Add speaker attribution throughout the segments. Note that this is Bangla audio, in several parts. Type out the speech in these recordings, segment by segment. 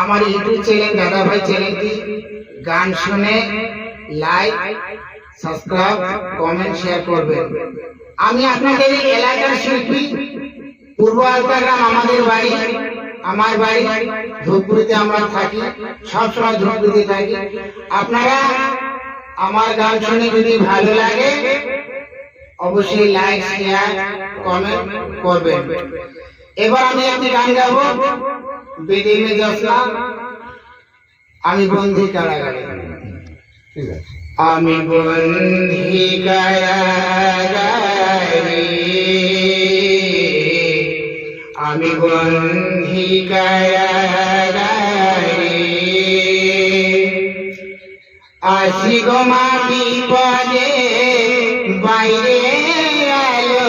Speaker 1: আমার ইউটিউব চ্যানেল দাদা ভাই চ্যানেলটি গান শুনে লাইক সাবস্ক্রাইব কমেন্ট শেয়ার করবেন। আমি আপনাদের এলাকার শিল্পী, পূর্ব আলতাগ্রাম আমাদের বাড়ি, আমার বাড়ি ধূপগুড়িতে আমরা থাকি, সবসময় ধূপগুড়িতে থাকি। আপনারা আমার গান শুনে যদি ভালো লাগে, অবশ্যই লাইক শেয়ার কমেন্ট করবেন। এবার আমি একটি গান গাবো। বেদিনে জসনা আমি বন্ধি কারাগারে আমি বন্ধি কারাগারে আমি বন্ধি কারাগারে আসি গো মা বিপদে বাইরে আলো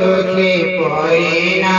Speaker 1: চোখে পড়ে না।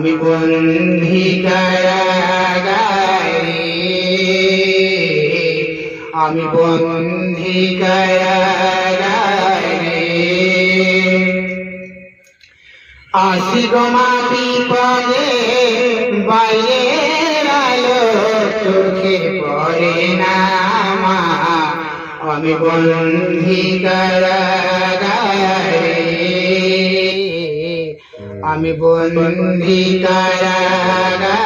Speaker 1: আমি বন্ধি কারাগারে আমি বন্ধি কারাগারে আসি গোমা বিপদে বাইরে আলো চোখে পড়ে না মা। আমি বন্ধি কারাগারে আমি বন্ধি কারাগারে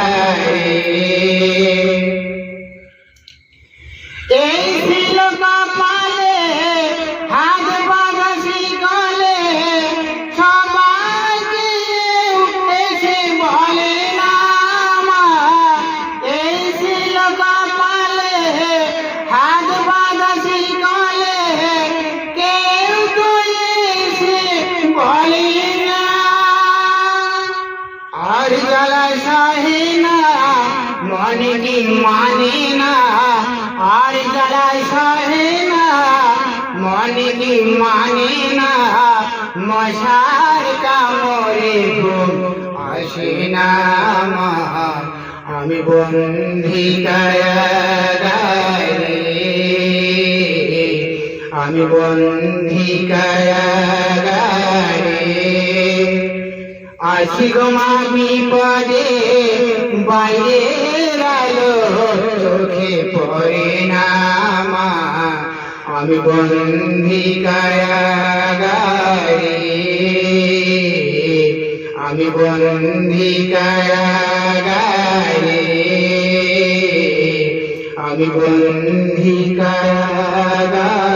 Speaker 1: সহে না মনে কি না, আর সহে না মনে কি মানে না, মশার ঘুম আসে না আমি বন্ধি আমি বন্ধি কারাগারে। আসি গো মা বিপদে বাইরে আলো চোখে পড়ে না মা। আমি বন্ধি কারাগারে, আমি বন্ধি কারাগারে, আমি বন্ধি কারাগারে।